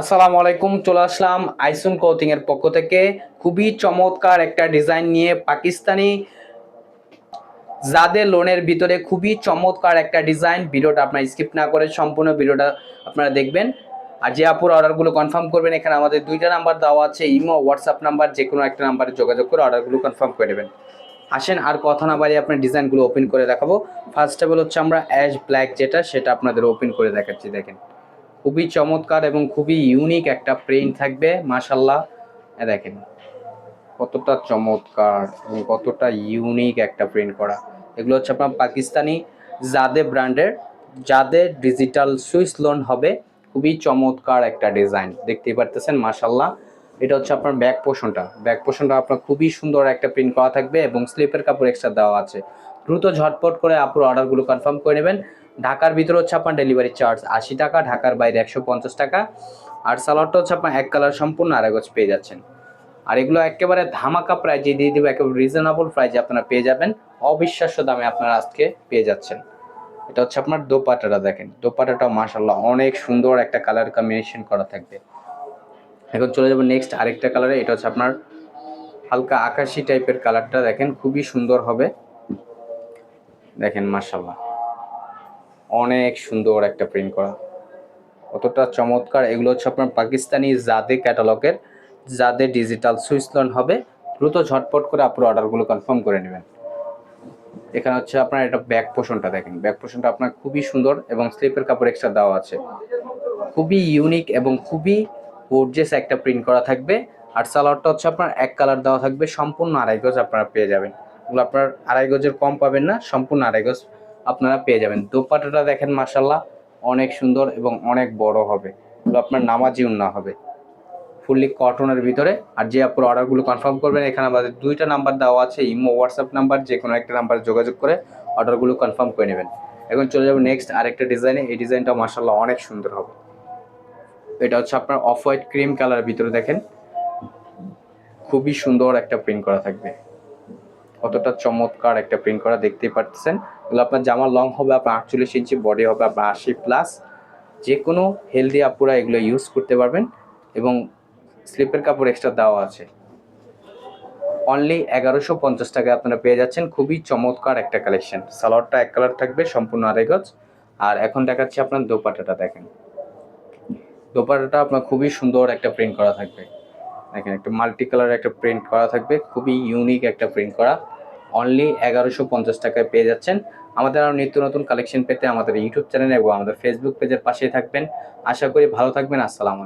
আসসালামু আলাইকুম, চলে আসলাম আইসুন কোথিং এর পক্ষ থেকে। খুবই চমৎকার একটা ডিজাইন নিয়ে পাকিস্তানি যাদের লোনের ভিতরে খুবই চমৎকার একটা ডিজাইন ভিডিওটা আপনার স্কিপ না করে সম্পূর্ণ ভিডিওটা আপনারা দেখবেন। আর যে আপুর অর্ডারগুলো কনফার্ম করবেন, এখানে আমাদের দুইটা নাম্বার দেওয়া আছে, ইমো হোয়াটসঅ্যাপ নাম্বার যে কোনো একটা নাম্বারে যোগাযোগ করে অর্ডারগুলো কনফার্ম করে নেবেন। আসেন, আর কথা না বাড়িয়ে আপনার ডিজাইনগুলো ওপেন করে দেখাবো। ফার্স্ট অল হচ্ছে আমরা অ্যাশ ব্ল্যাক যেটা, সেটা আপনাদের ওপেন করে দেখাচ্ছি, দেখেন। খুবই চমৎকার এবং খুবই ইউনিক একটা প্রিন্ট থাকবে মাশাল্লাহ দেখেন, কতটা চমৎকার এবং কতটা ইউনিক একটা প্রিন্ট করা। এগুলো হচ্ছে আপনার পাকিস্তানি জাদে ব্র্যান্ডের, জাদে ডিজিটাল সুইস লোন হবে। খুবই চমৎকার একটা ডিজাইন দেখতেই পারতেছেন মাশাল্লাহ এটা হচ্ছে আপনার ব্যাক পোষণটা ব্যাক পোষণটা আপনার খুবই সুন্দর একটা প্রিন্ট করা থাকবে এবং স্লিপের কাপড় এক্সট্রা দেওয়া আছে। দ্রুত ঝটপট করে আপুর অর্ডারগুলো কনফার্ম করে নেবেন। ঢাকার ভিতরে হচ্ছে আপনার ডেলিভারি চার্জ আশি টাকা, ঢাকার বাইরে একশো পঞ্চাশ টাকা। আর সালোয়ারটা হচ্ছে আপনার এক কালার সম্পূর্ণ আড়াইগজ পেয়ে যাচ্ছেন। আর এগুলো একেবারে ধামাকা প্রাইজে দিয়ে দেবো, একেবারে রিজনেবল প্রাইজে আপনারা পেয়ে যাবেন। অবিশ্বাস্য দামে আপনারা আজকে পেয়ে যাচ্ছেন। এটা হচ্ছে আপনার দোপাটাটা দেখেন। দোপাটাটা মাশাল্লাহ অনেক সুন্দর একটা কালার কম্বিনেশন করা থাকবে। এখন চলে যাব নেক্সট আরেকটা কালারে এটা হচ্ছে আপনার হালকা আকাশি টাইপের কালারটা দেখেন, খুবই সুন্দর হবে। দেখেন মাশাল্লাহ অনেক সুন্দর একটা প্রিন্ট করা। কতটা চমৎকার, এগুলো হচ্ছে আপনার পাকিস্তানি জাদে ক্যাটালগের জাদে ডিজিটাল সুইচ লোন হবে। দ্রুত ঝটপট করে আপনার অর্ডারগুলো কনফার্ম করে নেবেন। এখানে হচ্ছে আপনার এটা ব্যাক পোষণটা দেখেন। ব্যাক পোষণটা আপনার খুবই সুন্দর এবং স্লিপের কাপড় এক্সট্রা দেওয়া আছে। খুবই ইউনিক এবং খুবই গোর্জেস একটা প্রিন্ট করা থাকবে। আর সালোয়ারটা হচ্ছে আপনার এক কালার দেওয়া থাকবে। সম্পূর্ণ আড়াই গজ আপনারা পেয়ে যাবেন। এগুলো আপনার আড়াই গজের কম পাবেন না, সম্পূর্ণ আড়াই গজ আপনারা পেয়ে যাবেন। দোপাটাটা দেখেন মাসাল্লাহ অনেক সুন্দর এবং অনেক বড় হবে। আপনার নামাজি উন্না হবে। ফুললি কটনের ভিতরে। আর যে আপনার অর্ডারগুলো কনফার্ম করবেন, এখানে আমাদের দুইটা নাম্বার দেওয়া আছে, ইমো হোয়াটসঅ্যাপ নাম্বার যে কোনো একটা নাম্বারে যোগাযোগ করে অর্ডারগুলো কনফার্ম করে নেবেন। এখন চলে যাব নেক্সট আরেকটা ডিজাইনে এই ডিজাইনটা মাসাল্লাহ অনেক সুন্দর হবে। এটা হচ্ছে আপনার অফ হোয়াইট ক্রিম কালারের ভিতরে দেখেন। খুবই সুন্দর একটা প্রিন্ট করা থাকবে। কতটা চমৎকার একটা প্রিন্ট করা দেখতেই পারতেছেন। এগুলো আপনার জামা লং হবে, আপনার আটচল্লিশ ইঞ্চি বডি হবে, আপনার আশি প্লাস যে কোনো হেলদি আপুরা এগুলো ইউজ করতে পারবেন এবং স্লিপের কাপড় এক্সট্রা দেওয়া আছে। অনলি এগারোশো পঞ্চাশ টাকায় আপনারা পেয়ে যাচ্ছেন। খুবই চমৎকার একটা কালেকশন সালোয়ারটা এক কালার থাকবে, সম্পূর্ণ আড়াই গজ। আর এখন দেখাচ্ছি আপনার দোপাটাটা দেখেন। দোপাটাটা আপনার খুবই সুন্দর একটা প্রিন্ট করা থাকবে। দেখেন, একটা মাল্টি কালার একটা প্রিন্ট করা থাকবে। খুবই ইউনিক একটা প্রিন্ট করা। অনলি এগারোশো পঞ্চাশ টাকায় পেয়ে যাচ্ছেন। আমাদের আরও নিত্য নতুন কালেকশন পেতে আমাদের ইউটিউব চ্যানেল এবং আমাদের ফেসবুক পেজের পাশেই থাকবেন। আশা করি ভালো থাকবেন। আসসালামু